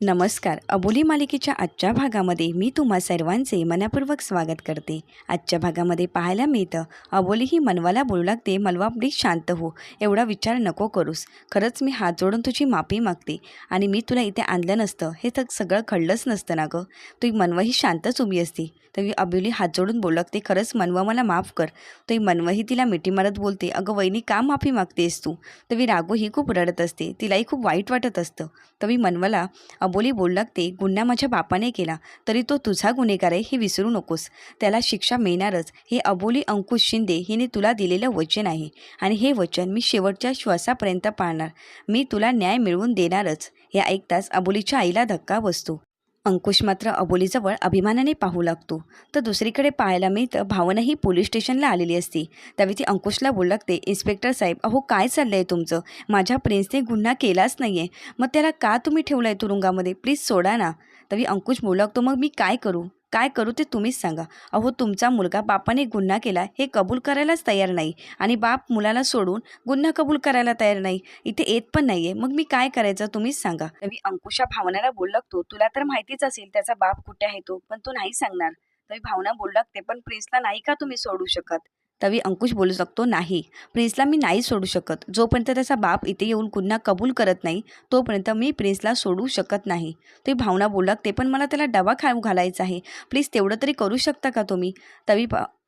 नमस्कार. अबोली मालिकेच्या आजच्या भागामध्ये मी तुम्हा सर्वांचे मनापूर्वक स्वागत करते. आजच्या भागामध्ये पाहायला मिळतं अबोली ही मनवाला बोलू लागते मलवा प्लीज शांत हो. एवढा विचार नको करूस. खरंच मी हात जोडून तुझी माफी मागते आणि मी तुला इथे आणलं नसतं. हे तर सगळं घडलंच नसतं ना गं. तू मनवा ही शांतच उभी असती. तरी अबोली हात जोडून बोलू लागते खरंच मनवा मला माफ कर. तरी मनवही तिला मिठी मारत बोलते अगं वहिनी का माफी मागतेस तू? तरी रागो ही खूप रडत असते. तिलाही खूप वाईट वाटत असतं. तरी मनवाला अबोली बोलू लागते गुन्हा माझ्या बापाने केला तरी तो तुझा गुन्हेगार आहे हे विसरू नकोस. त्याला शिक्षा मिळणारच. हे अबोली अंकुश शिंदे हिने तुला दिलेलं वचन आहे. आणि हे वचन मी शेवटच्या श्वासापर्यंत पाळणार. मी तुला न्याय मिळवून देणारच. हे ऐकताच अबोलीच्या आईला धक्का बसतो. अंकुश मात्र अबोलीजवळ अभिमानाने पाहू लागतो. तर दुसरीकडे पाहायला मिळतं भावनाही पोलीस स्टेशनला आलेली असती. त्यावेळी ती अंकुशला बोलू लागते इन्स्पेक्टर साहेब अहो काय चाललं आहे तुमचं? माझ्या प्रिन्सने गुन्हा केलाच नाही आहे मग त्याला का तुम्ही ठेवलं आहे तुरुंगामध्ये? प्लीज सोडा ना. तरी अंकुश बोलू लागतो मग मी काय करू? काय करू ते तुम्हीच सांगा. अहो तुमचा मुलगा बापाने गुन्हा केला हे कबूल करायलाच तयार नाही आणि बाप मुलाला सोडून गुन्हा कबूल करायला तयार नाही. इथे येत पण नाहीये. मग मी काय करायचं तुम्हीच सांगा. मी अंकुशा भावनाला बोलू लागतो तुला तर माहितीच असेल त्याचा बाप कुठे आहे तो पण तू नाही सांगणार. तरी भावना बोलू लागते पण प्रिन्सला नाही का तुम्ही सोडू शकत? तवी अंकुश बोलू शकतो नाही. प्रिन्सला मी नाही सोडू शकत. जोपर्यंत त्याचा बाप इथे येऊन गुन्हा कबूल करत नाही तोपर्यंत मी प्रिन्सला सोडू शकत नाही. ते भावना बोलला ते पण मला त्याला डबा खाऊ घालायचा आहे. प्लीज तेवढं तरी करू शकता का तुम्ही? तवी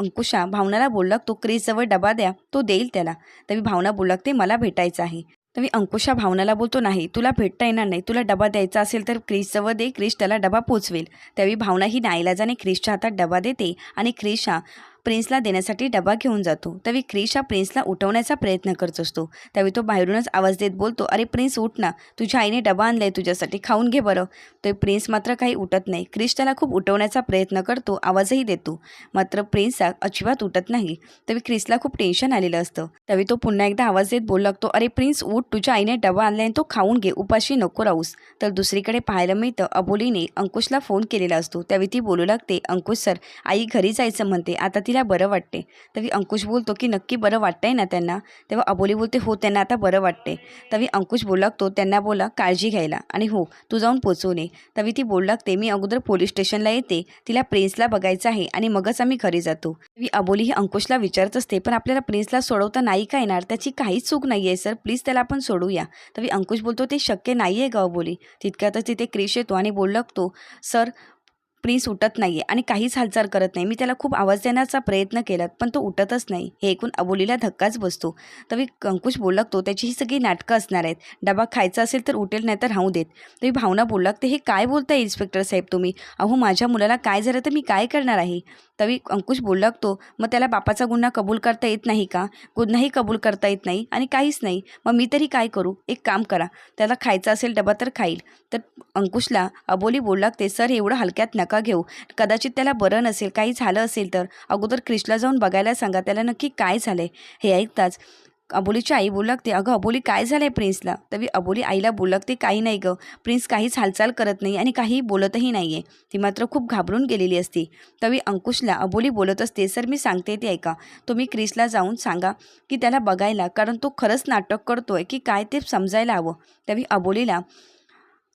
अंकुशा भावनाला बोलू तो क्रिसजवळ डबा द्या तो देईल त्याला. तवी भावना बोलू ते मला भेटायचं आहे. तवी अंकुशा भावनाला बोलतो नाही तुला भेटता येणार नाही. तुला डबा द्यायचा असेल तर क्रिसजवळ दे क्रिश त्याला डबा पोचवेल. त्यावेळी भावना ही नाईलाजाने क्रिशच्या हातात डबा देते आणि क्रिशा प्रिन्सला देण्यासाठी डबा घेऊन जातो. त्यावेळी क्रिश हा प्रिन्सला उठवण्याचा प्रयत्न करत असतो. त्यावेळी तो बाहेरूनच आवाज देत बोलतो अरे प्रिन्स उठ ना. तुझ्या आईने डबा आणलाय तुझ्यासाठी. खाऊन घे बरं. तर प्रिन्स मात्र काही उठत नाही. क्रिश त्याला खूप उठवण्याचा प्रयत्न करतो आवाजही देतो. मात्र प्रिन्स हा अजिबात उठत नाही. त्यावेळी क्रिसला खूप टेन्शन आलेलं असतं. त्यावेळी तो पुन्हा एकदा आवाज देत बोलू लागतो अरे प्रिन्स उठ. तुझ्या आईने डबा आणलाय आणि तो खाऊन घे. उपाशी नको राहूस. तर दुसरीकडे पाहायला मिळतं अबोलीने अंकुशला फोन केलेला असतो. त्यावेळी ती बोलू लागते अंकुश सर आई घरी जायचं म्हणते. आता तिला बरं वाटते. तरी अंकुश बोलतो की नक्की बरं वाटतंय ना त्यांना? तेव्हा अबोली बोलते हो त्यांना आता बरं वाटते तरी अंकुश बोलू लागतो त्यांना बोला काळजी घ्यायला. आणि हो तू जाऊन पोचवून नये तवी ती बोलू लागते मी अगोदर पोलीस स्टेशनला येते तिला प्रिन्सला बघायचं आहे आणि मगच आम्ही घरी जातो. तवी अबोली ही अंकुशला विचारत असते पण आपल्याला प्रिन्सला सोडवता नाही का येणार? त्याची काहीच चूक नाही आहे सर. प्लीज त्याला आपण सोडूया. तवी अंकुश बोलतो ते शक्य नाही आहे ग अबोली. तितक्यातच तिथे क्रिश येतो आणि बोलू लागतो सर प्रिन्स उठत नाही आहे आणि काहीच हालचाल करत नाही. मी त्याला खूप आवाज देण्याचा प्रयत्न केला पण तो उठतच नाही. हे ऐकून अबोलीला धक्काच बसतो. तरी अंकुश बोलू लागतो त्याची ही सगळी नाटकं असणार आहेत. डबा खायचा असेल तर उठेल नाही तर राहू देत. तरी भावना बोलू लागते हे काय बोलताय इन्स्पेक्टर साहेब तुम्ही? अहो माझ्या मुलाला काय झालं तर मी काय करणार आहे? तरी अंकुश बोलू लागतो मग त्याला बापाचा गुन्हा कबूल करता येत नाही का? गुन्हाही कबूल करता येत नाही आणि काहीच नाही. मग मी तरी काय करू? एक काम करा. त्याला खायचा असेल डबा तर खाईल. तर अंकुशला अबोली बोलू लागते सर एवढं हलक्यात नका घेऊ. कदाचित त्याला बरं नसेल काही झालं असेल तर. अगोदर क्रिशला जाऊन बघायला सांगा. त्याला नक्की काय झालं हे ऐकताच अबोलीची आई बोलू लागते अगं अबोली काय झालं आहे प्रिन्सला? तरी अबोली आईला बोलू लागते काही नाही गं प्रिन्स काहीच हालचाल करत नाही आणि काही बोलतही नाही आहे ती मात्र खूप घाबरून गेलेली असते. तवी अंकुशला अबोली बोलत असते सर मी सांगते ते ऐका. तुम्ही क्रिसला जाऊन सांगा की त्याला बघायला कारण तो खरंच नाटक करतोय की काय ते समजायला हवं. तवी अबोलीला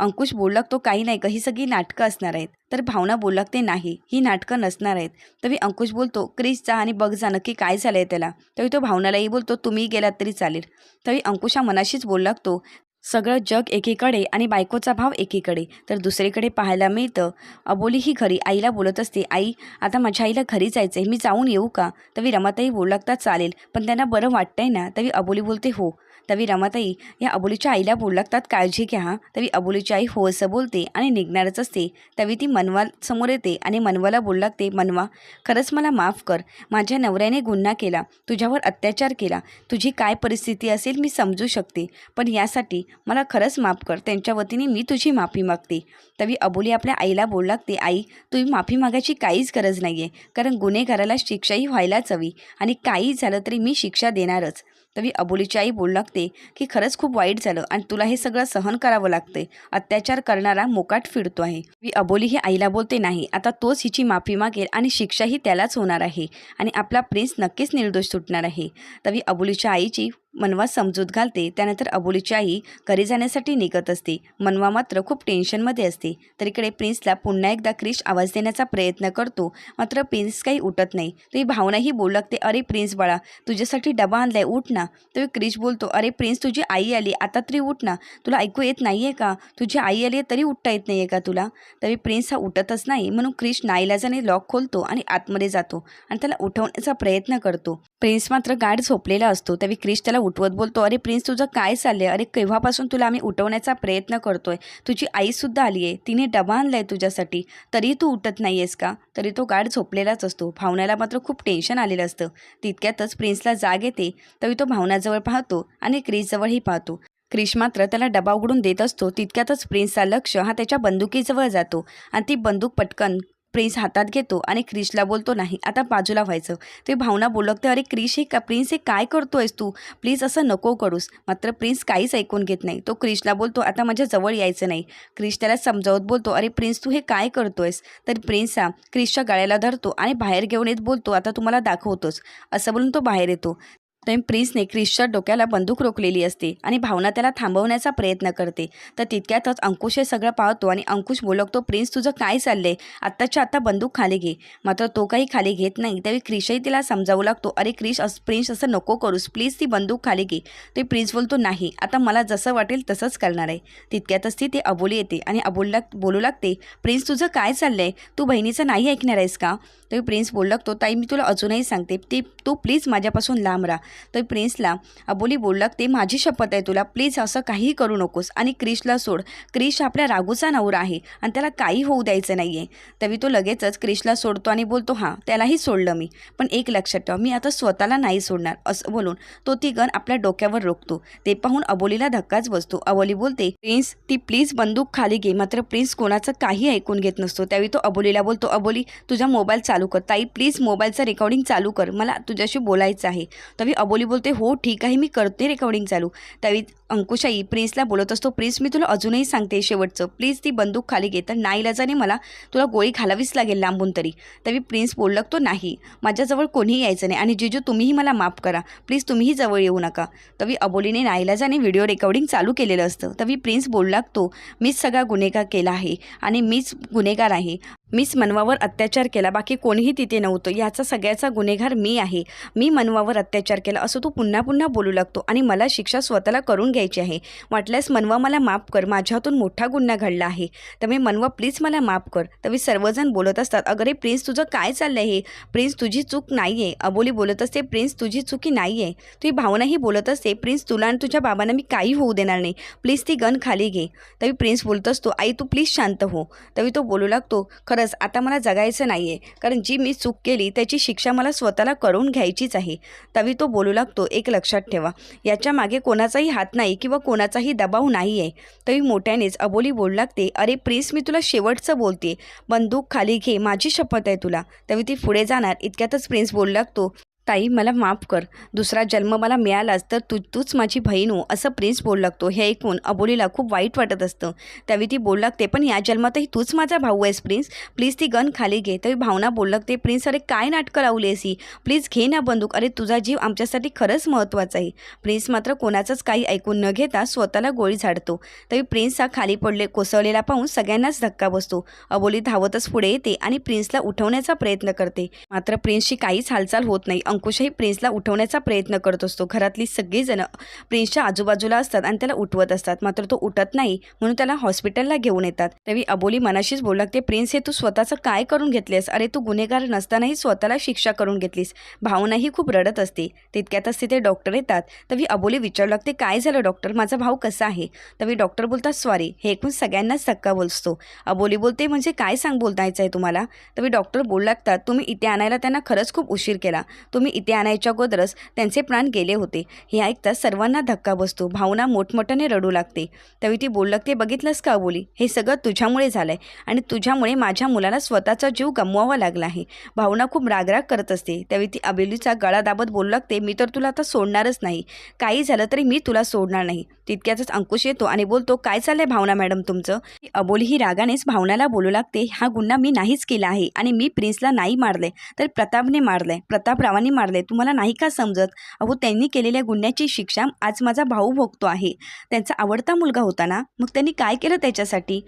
अंकुश बोललक तो काही नाही का ही सगळी नाटकं असणार आहेत. तर भावना बोललक ते नाही ही नाटकं नसणार आहेत. तरी अंकुश बोलतो क्रिस जा आणि बघ जा नक्की काय झालं आहे त्याला. तरी तो भावनालाही बोलतो तुम्ही गेलात तरी चालेल. तरी अंकुशा मनाशीच बोलू लागतो सगळं जग एकीकडे आणि बायकोचा भाव एकीकडे. तर दुसरीकडे पाहायला मिळतं अबोली ही घरी आईला बोलत असते आई आता माझ्या आईला घरी जायचं आहे मी जाऊन येऊ का? तवी रमाताई बोलू तर चालेल पण त्यांना बरं वाटतंय ना? तवी अबोली बोलते हो. तवी रमाताई या अबोलीच्या आईला बोलू लागतात काळजी घ्या. तवी अबोलीची आई हो असं बोलते आणि निघणारच असते. तवी ती मनवा समोर येते आणि मनवाला बोलू लागते मनवा खरंच मला माफ कर. माझ्या नवऱ्याने गुन्हा केला. तुझ्यावर अत्याचार केला. तुझी काय परिस्थिती असेल मी समजू शकते. पण यासाठी मला खरंच माफ कर. त्यांच्या वतीने मी तुझी माफी मागते. तवी अबोली आपल्या आईला बोलू लागते आई तुम्ही माफी मागायची काहीच गरज नाही आहे कारण गुन्हेगाराला शिक्षाही व्हायलाच हवी आणि काही झालं तरी मी शिक्षा देणारच. तवी अबोलीची आई बोलू लागते की खरंच खूप वाईट झालं आणि तुला हे सगळं सहन करावं लागतंय. अत्याचार करणारा मोकाट फिरतो आहे. मी अबोली ही आईला बोलते नाही आता तोच हिची माफी मागेल आणि शिक्षाही त्यालाच होणार आहे आणि आपला प्रिन्स नक्कीच निर्दोष सुटणार आहे. तवी अबोलीच्या आईची मनवा समजूत घालते त्यानंतर अबोलीची आई घरी जाण्यासाठी निघत असते. मनवा मात्र खूप टेन्शनमध्ये असते. तर इकडे प्रिन्सला पुन्हा एकदा क्रिश आवाज देण्याचा प्रयत्न करतो मात्र प्रिन्स काही उठत नाही. तुझी भावनाही बोलू लागते. अरे प्रिन्स बाळा तुझ्यासाठी डबा आणलाय उठ ना. तर क्रिश बोलतो अरे प्रिन्स तुझी आई आली. आता तरी उठ ना. तुला ऐकू येत नाही आहे का? तुझी आई आली तरी उठता येत नाही आहे का तुला? तरी प्रिन्स हा उठतच नाही म्हणून क्रिश नाईलाजाने लॉक खोलतो आणि आतमध्ये जातो आणि त्याला उठवण्याचा प्रयत्न करतो. प्रिन्स मात्र गाढ झोपलेला असतो. त्यावेळी क्रिश त्याला उठवत बोलतो अरे प्रिन्स तुझं काय चाललंय? अरे केव्हापासून तुला आम्ही उठवण्याचा प्रयत्न करतोय? तुझी आईसुद्धा आली आहे. तिने डबा आणला आहे तुझ्यासाठी. तरी तू उठत नाही आहेस का? तरी तो गाढ झोपलेलाच असतो. भावनाला मात्र खूप टेन्शन आलेलं असतं. तितक्यातच प्रिन्सला जाग येते. तरी तो भावनाजवळ पाहतो आणि क्रिसजवळही पाहतो. क्रिश मात्र त्याला डबा उघडून देत असतो. तितक्यातच प्रिन्सचा लक्ष हा त्याच्या बंदुकीजवळ जातो आणि ती बंदूक पटकन प्रिन्स हातात घेतो आणि क्रिशला बोलतो नाही आता बाजूला व्हायचं. ते भावना बोलकते अरे क्रिश हे का प्रिन्स हे काय करतोयस तू? प्लीज असं नको करूस. मात्र प्रिन्स काहीच ऐकून घेत नाही. तो क्रिशला बोलतो आता माझ्या जवळ यायचं नाही. क्रिश त्याला समजावत बोलतो अरे प्रिन्स तू हे काय करतोयस? तर प्रिन्स हा क्रिशच्या गळ्याला धरतो आणि बाहेर घेऊन येत बोलतो आता तुम्हाला दाखवतोच असं बोलून तो बाहेर येतो. तर प्रिन्सने क्रिशच्या डोक्याला बंदूक रोखलेली असते आणि भावना त्याला थांबवण्याचा प्रयत्न करते. तर तितक्यातच अंकुश हे सगळं पाहतो आणि अंकुश बोलवतो प्रिन्स तुझं काय चाललंय? आत्ताच्या आत्ता बंदूक खाली घे. मात्र तो काही खाली घेत नाही. त्यावेळी क्रिशही तिला समजावू लागतो अरे क्रिश अस प्रिन्स असं नको करूस. प्लीज ती बंदूक खाली घे. ते प्रिन्स बोलतो नाही. आता मला जसं वाटेल तसंच करणार आहे. तितक्यातच ती ते अबोली येते आणि अबोलला बोलू लागते प्रिन्स तुझं काय चाललंय? तू बहिणीचं नाही ऐकणार आहेस का? तर प्रिन्स बोलू लागतो ताई मी तुला अजूनही सांगते. ती तू प्लीज माझ्यापासून लांब राहा. तर प्रिन्सला अबोली बोलला ते माझी शपथ आहे तुला. प्लीज असं काहीही करू नकोस. आणि क्रिशला सोड. क्रिश आपल्या रागूचा नवरा आहे आणि त्याला काही होऊ द्यायचं नाही आहे तरी तो लगेचच क्रिशला सोडतो आणि बोलतो हां त्यालाही सोडलं मी. पण एक लक्षात ठेवा मी आता स्वतःला नाही सोडणार. असं बोलून तो ती गन आपल्या डोक्यावर रोखतो. ते पाहून अबोलीला धक्काच बसतो. अबोली बोलते प्रिन्स ती प्लीज बंदूक खाली घे. मात्र प्रिन्स कोणाचं काही ऐकून घेत नसतो. त्यावेळी तो अबोलीला बोलतो अबोली तुझा मोबाईल चालू कर. ताई प्लीज मोबाईलचं रेकॉर्डिंग चालू कर. मला तुझ्याशी बोलायचं आहे. तरी अबोली बोलते हो ठीक आहे मी करते रेकॉर्डिंग चालू. त्यावेळी अंकुशाई प्रिन्सला बोलत असतो प्रिन्स मी तुला अजूनही सांगते शेवटचं. प्लीज ती बंदूक खाली घे तर नाईलाजाने मला तुला गोळी घालावीच लागेल लांबून तरी. तरी प्रिन्स बोलू लागतो नाही. माझ्याजवळ कोणीही यायचं नाही आणि जिजू तुम्हीही मला माफ करा. प्लीज तुम्हीही जवळ येऊ नका. तवी अबोलीने नाईलाजाने व्हिडिओ रेकॉर्डिंग चालू केलेलं असतं. तवी प्रिन्स बोलू लागतो मीच सगळा गुन्हेगार केला आहे आणि मीच गुन्हेगार आहे. मीच मनवावर अत्याचार केला. बाकी कोणीही तिथे नव्हतं. याचा सगळ्याचा गुन्हेगार मी आहे. मी मनवावर अत्याचार केला असं तो पुन्हा पुन्हा बोलू लागतो आणि मला शिक्षा स्वतःला करून घ्यायची आहे. वाटल्यास मनवा मला माफ कर. माझ्यातून मोठा गुन्हा घडला आहे. त्यामुळे मनवा प्लीज मला माफ कर. तरी सर्वजण बोलत असतात अगरे प्रिन्स तुझं काय चाललं आहे प्रिन्स तुझी चूक नाही आहे अबोली बोलत असते प्रिन्स तुझी चुकी नाही आहे तुझी भावनाही बोलत असते प्रिन्स तुला आणि तुझ्या बाबांना मी काही होऊ देणार नाही. प्लीज ती गन खाली घे. तरी प्रिन्स बोलत असतो आई तू प्लीज शांत हो. तरी तो बोलू लागतो खरंच आता मला जगायचं नाही आहे कारण जी मी चूक केली त्याची शिक्षा मला स्वतःला करून घ्यायचीच आहे. तवी तो बोलू लागतो एक लक्षात ठेवा. याच्या मागे कोणाचाही हात नाही. नाही किंवा कोणाचाही दबाव नाही आहे तरी मोठ्यानेच अबोली बोलू लागते अरे प्लीज मी तुला शेवटचं बोलते. बंदूक खाली घे माझी शपथ आहे तुला. तरी ती पुढे जाणार इतक्यातच प्रिन्स बोलू लागतो. ताई मला माफ कर. दुसरा जन्म मला मिळालाच तर तू तूच माझी बहीण हो असं प्रिन्स बोलू लागतो. हे ऐकून अबोलीला खूप वाईट वाटत असतं. त्यावेळी ती बोलू लागते पण या जन्मातही तूच माझा भाऊ आहेस प्रिन्स. प्लीज ती गन खाली घे. तरी भावना बोलू लागते प्रिन्स अरे काय नाटकं लावली ही? प्लीज घे ना बंदूक. अरे तुझा जीव आमच्यासाठी खरंच महत्त्वाचा आहे. प्रिन्स मात्र कोणाचंच काही ऐकून न घेता स्वतःला गोळी झाडतो. तरी प्रिन्स हा खाली पडले कोसळलेला पाहून सगळ्यांनाच धक्का बसतो. अबोली धावतच पुढे येते आणि प्रिन्सला उठवण्याचा प्रयत्न करते. मात्र प्रिन्सची काहीच हालचाल होत नाही. अंकुशही प्रिन्सला उठवण्याचा प्रयत्न करत असतो. घरातली सगळीजणं प्रिन्सच्या आजूबाजूला असतात आणि त्याला उठवत असतात. मात्र तो उठत नाही म्हणून त्याला हॉस्पिटलला घेऊन येतात. रवी अबोली मनाशीच बोलू लागते प्रिन्स हे तू स्वतःचं काय करून घेतलेस? अरे तू गुन्हेगार नसतानाही स्वतःला शिक्षा करून घेतलीस. भावनाही खूप रडत असते. तितक्यातच तिथे डॉक्टर येतात. तवी अबोली विचारू लागते काय झालं डॉक्टर? माझा भाऊ कसा आहे? तवी डॉक्टर बोलतात सॉरी हे ऐकून सगळ्यांनाच धक्का बोलतो अबोली बोलते म्हणजे काय सांग बोलतायचं आहे तुम्हाला? तवी डॉक्टर बोलू लागतात तुम्ही इथे आणायला त्यांना खरंच खूप उशीर केला. तुम्ही इथे आणायच्या अगोदरच त्यांचे प्राण गेले होते. हे ऐकताच सर्वांना धक्का बसतो. भावना मोठमोठ्याने रडू लागते. त्यावेळी ती बोलू लागते बघितलंस का बोली? हे सगळं तुझ्यामुळे झालं आहे आणि तुझ्यामुळे माझ्या मुलाला स्वतःचा जीव गमवावा लागला आहे. भावना खूप रागराग करत असते. त्यावेळी ती अबोलीचा गळा दाबत बोलू लागते मी तर तुला आता सोडणारच नाही. काही झालं तरी मी तुला सोडणार नाही. तितक्यातच अंकुश येतो आणि बोलतो काय चाललंय भावना मॅडम तुमचं? अबोली ही रागानेच भावनाला बोलू लागते हा गुन्हा मी नाहीच केला आहे आणि मी प्रिन्सला नाही मारले तर प्रतापने मारलंय. प्रतापरावांनी मारले. तुम्हाला नाही का समजत? अहो त्यांनी केलेल्या गुन्ह्याची शिक्षा आज माझा भाऊ भोगतो आहे. त्यांचा आवडता मुलगा होता ना? मग त्यांनी काय केलं त्याच्यासाठी?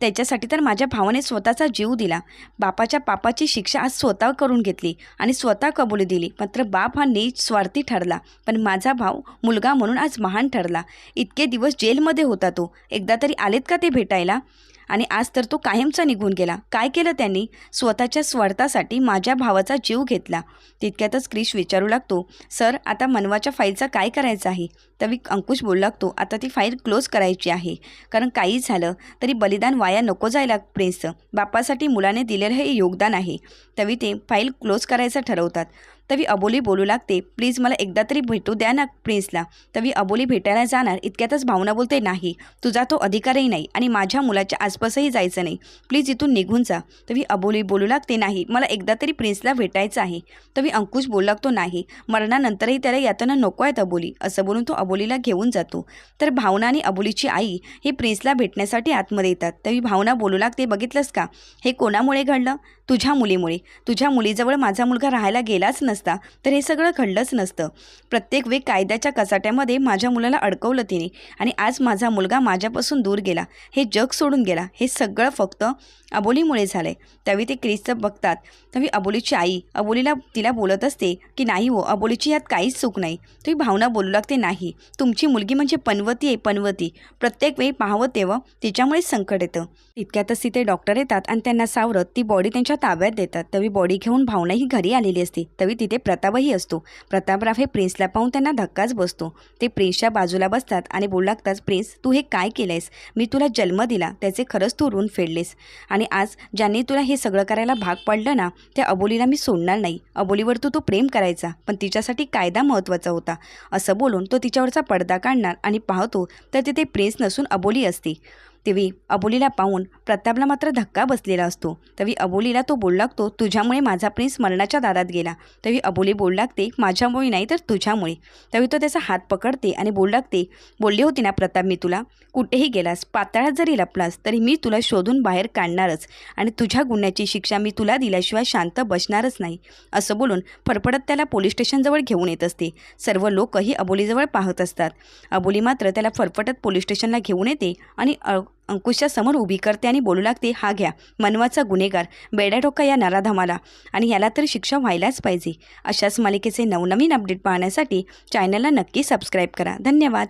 त्याच्यासाठी तर माझ्या भावाने स्वतःचा जीव दिला. बापाच्या पापाची शिक्षा आज स्वतः करून घेतली आणि स्वतः कबुली दिली. मात्र बाप हा नीच स्वार्थी ठरला. पण माझा भाव मुलगा म्हणून आज महान ठरला. इतके दिवस जेलमध्ये होता तो. एकदा तरी आलेत का ते भेटायला? आणि आज तर तो कायमचा निघून गेला. काय केलं त्यांनी? स्वतःच्या स्वार्थासाठी माझ्या भावाचा जीव घेतला. तितक्यातच क्रिश विचारू लागतो सर आता मनवाच्या फाईलचा काय करायचा आहे? तवी अंकुश बोलू लागतो आता ती फाईल क्लोज करायची आहे. कारण काही झालं तरी बलिदान वाया नको जायला प्रिन्सचं बापासाठी मुलाने दिलेलं हे योगदान आहे. तवी ते फाईल क्लोज करायचं ठरवतात. तवी अबोली बोलू लागते. प्लीज मला एकदा तरी भेटू द्या ना प्रिन्सला. तवी अबोली भेटायला जाणार इतक्यातच भावना बोलते नाही तुझा तो अधिकारही नाही आणि माझ्या मुलाच्या आसपासही जायचं नाही. प्लीज इथून निघून जा. तवी अबोली बोलू लागते नाही मला एकदा तरी प्रिन्सला भेटायचं आहे. तवी अंकुश बोलू लागतो नाही मरणानंतरही त्याला यातना नको आहेत अबोली. असं बोलून तो अबोलीला घेऊन जातो. तर भावना आणि अबोलीची आई हे प्रिन्सला भेटण्यासाठी आतमध्ये येतात. तवी भावना बोलू लागते बघितलंस का? हे कोणामुळे घडलं? तुझ्या मुलीमुळे. तुझ्या मुलीजवळ माझा मुलगा राहायला गेलाच नसता तर हे सगळं घडलंच नसतं. प्रत्येक वेळ कायद्याच्या कचाट्यामध्ये माझ्या मुलाला अडकवलं तिने आणि आज माझा मुलगा माझ्यापासून दूर गेला. हे जग सोडून गेला. हे सगळं फक्त अबोलीमुळे झालं आहे त्यावेळी ते क्रिसचं बघतात. त्यावेळी अबोलीची आई अबोलीला तिला बोलत असते की नाही हो अबोलीची यात काहीच चूक नाही. तुम्ही भावना बोलू लागते नाही. तुमची मुलगी म्हणजे पनवती आहे पनवती. प्रत्येक वेळी पाहावं तेव्हा तिच्यामुळेच संकट येतं. इतक्यातच तिथे डॉक्टर येतात आणि त्यांना सावरत ती बॉडी त्यांच्या ताब्यात देतात. तवी बॉडी घेऊन भावनाही घरी आलेली असते. तवी तिथे प्रतापही असतो. प्रतापराव हे प्रिन्सला पाहून त्यांना धक्काच बसतो. ते प्रिन्सच्या बाजूला बसतात आणि बोलू लागतात प्रिन्स तू हे काय केलंयस? मी तुला जन्म दिला. त्याचे खरंच तू ऋण फेडलेस. आणि आज ज्यांनी तुला हे सगळं करायला भाग पडलं ना त्या अबोलीला मी सोडणार नाही. अबोलीवर तू तो प्रेम करायचा पण तिच्यासाठी कायदा महत्त्वाचा होता. असं बोलून तो तिच्यावरचा पडदा काढणार आणि पाहतो तर तिथे प्रिन्स नसून अबोली असते. तेव्हा अबोलीला पाहून प्रतापला मात्र धक्का बसलेला असतो. तवी अबोलीला तो बोलू लागतो तुझ्यामुळे माझा प्रिन्स मरणाच्या दारात गेला. तवी अबोली बोलू लागते माझ्यामुळे नाही तर तुझ्यामुळे. तवी तो त्याचा हात पकडते आणि बोलू लागते बोलली होती ना प्रताप मी तुला? कुठेही गेलास? पाताळात जरी लपलास तरी मी तुला शोधून बाहेर काढणारच आणि तुझ्या गुन्ह्याची शिक्षा मी तुला दिल्याशिवाय शांत बसणारच नाही. असं बोलून फडफडत त्याला पोलीस स्टेशनजवळ घेऊन येत असते. सर्व लोकही अबोलीजवळ पाहत असतात. अबोली मात्र त्याला फरफटत पोलीस स्टेशनला घेऊन येते आणि अ अंकुशच्या समोर उभी करते आणि बोलू लागते हा घ्या मनवाचा गुन्हेगार बेड्याटोका या नराधमाला आणि ह्याला तर शिक्षा व्हायलाच पाहिजे. अशाच मालिकेचे नवनवीन अपडेट पाहण्यासाठी चॅनलला नक्की सबस्क्राईब करा. धन्यवाद.